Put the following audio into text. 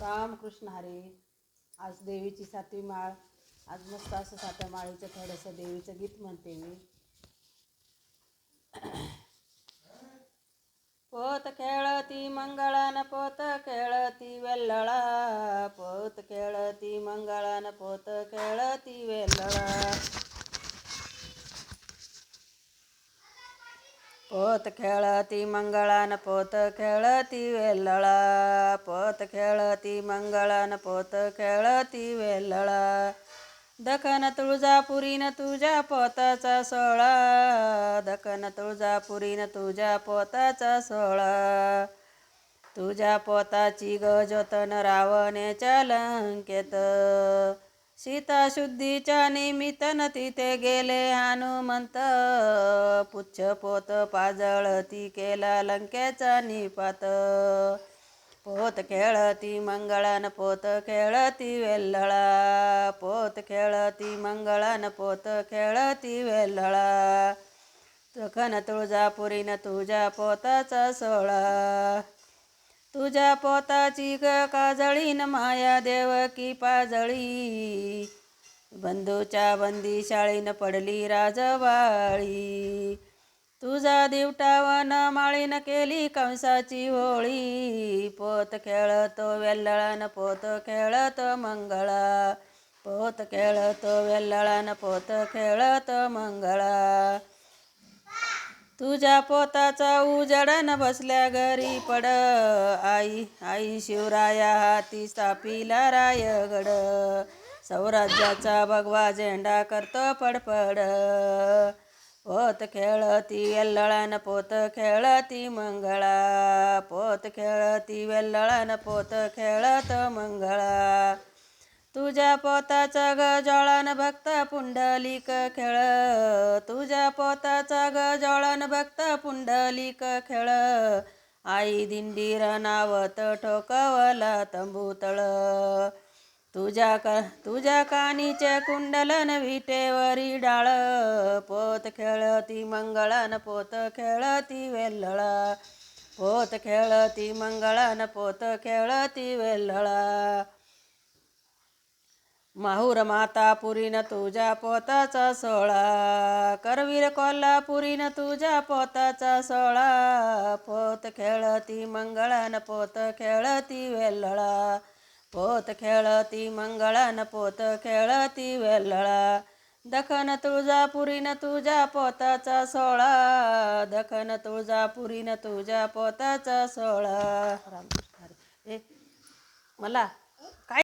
रामकृष्ण हरी. आज देवीची सातवी माळ. आज मस्त असं सातव्या माळीचं थोडंसं देवीचं गीत म्हणते मी. पोत खेळती मंगळान पोत खेळती वेल्लळा. पोत खेळती मंगळान पोत खेळती वेल्लळा. पोत खेळती मंगळान पोत खेळती वेल्लळा. पोत खेळती मंगळान पोत खेळती वेल्लळा. दखन तुळजापुरीन तुझ्या पोताचा सोळा. दखन तुळजापुरीन तुझ्या पोताचा सोळा. तुझ्या पोताची गजोतन रावणेच्या लंकेत. सीता शुद्धीच्या निमित्तन तिथे गेले. हनुमंत पुच्छ पोत पाजळती केला लंकेचा निपात. पोत खेळती मंगळान पोत खेळती वेल्हळा. पोत खेळती मंगळान पोत खेळती वेल्हळा. तखन तुळजापुरीन तुझ्या पोताचा सोळा तुझ्या पोताची ग काजळीन माया देवकी पाजळी. बंधूच्या बंदी शाळीन पडली राजवाळी. तुझा दिवटावन माळीन केली कंसाची होळी. पोत खेळतो वेल्लळान पोत खेळतो मंगळा. पोत खेळतो वेल्लळान पोत खेळतो मंगळा. तुझ्या पोताचा उजडन बसल्या घरी पड. आई आई शिवराया हाती स्थापिला रायगड. सौराज्याचा भगवा झेंडा करतो पडपड पोत खेळती वेल्लळान पोत खेळती मंगळा. पोत खेळती वेल्लळान पोत खेळत मंगळा. तुझ्या पोताचा गजळण भक्त पुंडलिक खेळ. तुझ्या पोताचा ग भक्त पुंडलिक खेळ. आई दिंडीर नावत ठोकवला तंबूतळ. तुझ्या क तुझ्या कानीचे कुंडलन विटेवरी डाळ. पोत खेळती मंगळान पोत खेळती वेल्हळा. पोत खेळती मंगळान पोत खेळती वेल्हळा. माहूर माता पुरीन तुझ्या पोताचा सोळा करवीर कोल्हापुरीन तुझ्या पोताचा सोळा पोत खेळती मंगळान पोत खेळती वेल्लळा पोत खेळती मंगळान पोत खेळती वेल्लळा दखन तुळजापुरीन तुझ्या पोताचा सोळा दखन तुळजापुरीन तुझ्या पोताचा सोळा रामकृष्ण हरी. ए